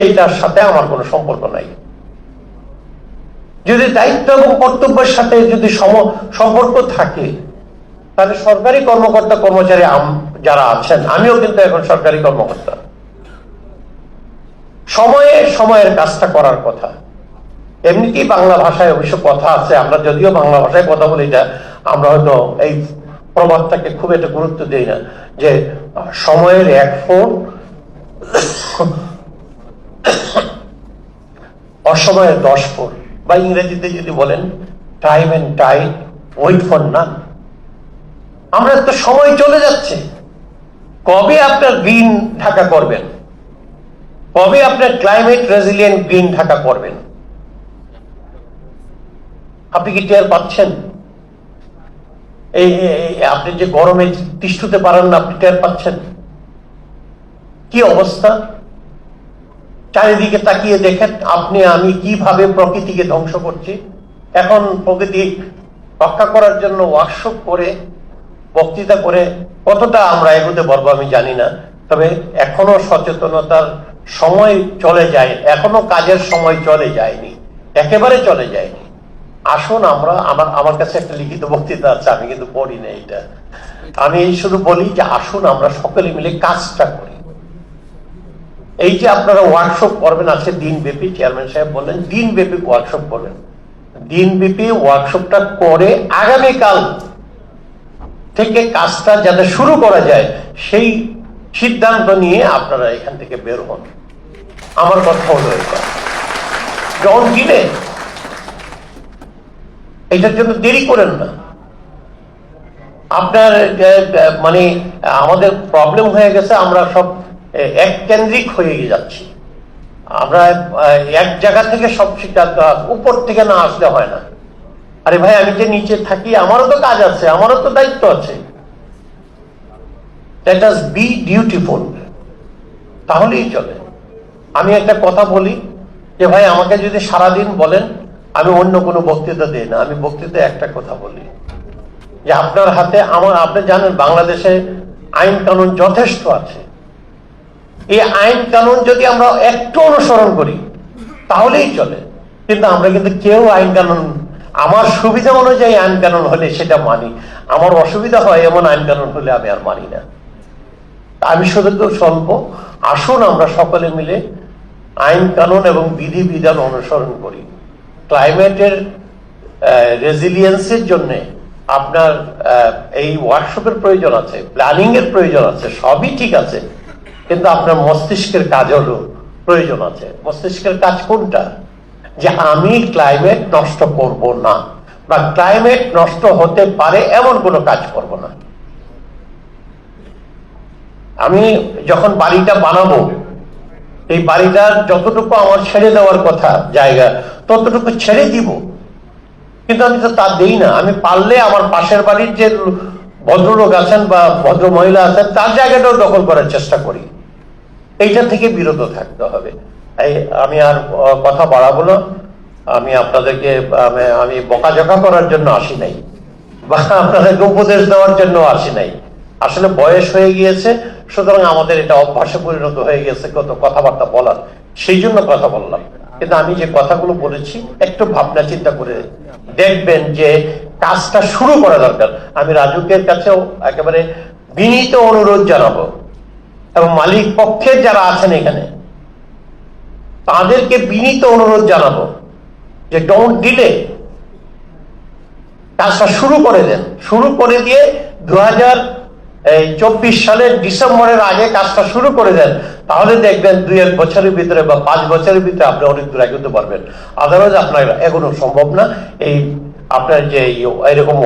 এইটার সাথে আমার কোনো সম্পর্ক নাই। যদি দায়িত্ব এবং কর্তব্যের সাথে যদি সম- সম্পর্ক থাকে, তাহলে সরকারি কর্মকর্তা, কর্মচারী যারা আছেন, আমিও কিন্তু এখন সরকারি কর্মকর্তা। সময়ে সময়ের কাজটা করার কথা। এমনিতেই বাংলা ভাষায় অবশ্য কথা আছে, আমরা যদিও বাংলা ভাষায় কথা বলি না আমরা হয়তো এই প্রবাদটাকে খুব একটা গুরুত্ব দিই না, যে সময়ের এক ফোন অসময়ের দশ ফোর বা ইংরেজিতে যদি বলেন time and time wait for none আমরা তো সময় চলে যাচ্ছে। কবে আপনার গ্রিন ঢাকা করবেন? কবে আপনার ক্লাইমেট রেজিলিয়েন্ট গ্রিন ঢাকা করবেন? আপনি কি টের পাচ্ছেন? এই আপনি যে গরমে তিষ্ঠতে পারেন না, আপনি টের পাচ্ছেন? কি অবস্থা? চারিদিকে তাকিয়ে দেখেন আপনি, আমি কীভাবে প্রকৃতিকে ধ্বংস করছি। এখন প্রকৃতি রক্ষা করার জন্য ওয়ার্কশপ করে, বক্তৃতা করে, কতটা আমরা এগোতে পারব আমি জানি না। তবে এখনও সচেতনতার সময় চলে যায়, এখনও কাজের সময় চলে যায়নি, একেবারে চলে যায়নি। আসুন আমরা, আমার আমার কাছে একটা লিখিত বক্তৃতা আছে, আমি কিন্তু পড়ি না এটা। আমি শুধু বলি যে আসুন আমরা সকলে মিলে কাজটা করি। এই যে আপনারা ওয়ার্কশপ করবেন, আজকে দিনব্যাপী চেয়ারম্যান সাহেব বললেন দিনব্যাপী ওয়ার্কশপ করবেন। দিনব্যাপী ওয়ার্কশপটা করে আগামীকাল থেকে কাজটা যাতে শুরু করা যায়, সেই সিদ্ধান্ত নিয়ে আপনারা এখান থেকে বের হন। আমার কথা হলো জন গিলে এটার জন্য দেরি করেন না। আপনার মানে আমাদের প্রবলেম হয়ে গেছে, আমরা সব আহ, এক কেন্দ্রিক হয়ে যাচ্ছি। আমরা এক জায়গা থেকে সব সিদ্ধান্ত উপর থেকে না আসলে হয় না। আরে ভাই আমি যে নিচে থাকি আমারও তো কাজ আছে আমারও তো দায়িত্ব আছে। লেট আস বি ডিউটিফুল তাহলেই চলে। আমি একটা কথা বলি যে ভাই আমাকে যদি সারাদিন বলেন আমি অন্য কোনো বক্তৃতা দিই না। আমি বক্তৃতা একটা কথা বলি যে আপনার হাতে আমার আপনি জানেন বাংলাদেশে আইন কানুন যথেষ্ট আছে। এই আইন কানুন যদি আমরা একটু অনুসরণ করি, তাহলেই চলে। কিন্তু আমরা কিন্তু কেউ আইন কানুন, আমার সুবিধা অনুযায়ী আইন কানুন হলে সেটা মানি। আমার অসুবিধা হয় এমন আইন কানুন হলে আমি আর মানি না। আমি শুধু স্বল্প। আসুন আমরা সকলে মিলে আইন কানুন এবং বিধি বিধান অনুসরণ করি। ক্লাইমেটের রেজিলিয়েন্সের জন্য আপনার এই ওয়ার্কশপের প্রয়োজন আছে প্ল্যানিং এর প্রয়োজন আছে, সবই ঠিক আছে। কিন্তু আপনার মস্তিষ্কের কাজ হলো প্রয়োজন আছে। মস্তিষ্কের কাজ কোনটা? যে আমি ক্লাইমেট নষ্ট করব না বা ক্লাইমেট নষ্ট হতে পারে এমন কোনো কাজ করব না। আমি যখন বাড়িটা বানাবো, এই বাড়িটার যতটুকু আমার ছেড়ে দেওয়ার কথা জায়গা, ততটুকু ছেড়ে দিব। কিন্তু আমি তো তা দিই না। আমি পারলে আমার পাশের বাড়ির যে ভদ্রলোক আছেন বা ভদ্র মহিলা আছেন, তার জায়গাটাও দখল করার চেষ্টা করি। এইটা থেকে বিরত থাকতে হবে। আমি আর কথা বাড়াবো না। আমি আপনাদেরকে, আমি- আমি বকাঝকা করার জন্য আসি নাই। বা আপনাদেরকে উপদেশ দেওয়ার জন্য আসি নাই। আসলে বয়স হয়ে গিয়েছে, সুতরাং আমাদের এটা অভ্যাসে পরিণত হয়ে গেছে, কত কথাবার্তা বলার। সেই জন্য কথা বললাম। কিন্তু আমি যে কথাগুলো বলেছি, একটু ভাবনা চিন্তা করে দেখবেন যে কাজটা শুরু করা দরকার। আমি রাজুকের কাছেও একেবারে বিনীত অনুরোধ জানাব। এবং মালিক পক্ষের যারা আছেন এখানে, তাদেরকে বিনীত অনুরোধ জানাব যে ডোন্ট ডিলে কাজটা শুরু করে দেন। শুরু করে দিয়ে দু চব্বিশ সালের ডিসেম্বরের আগে কাজটা শুরু করে দেন। তাহলে দেখবেন দুই এক বছরের ভিতরে বা পাঁচ বছরের ভিতরে আপনি অনেক দূর এগোতে পারবেন। আদারওয়াইজ আপনার এগোনো সম্ভব না। এই আপনার যে এরকম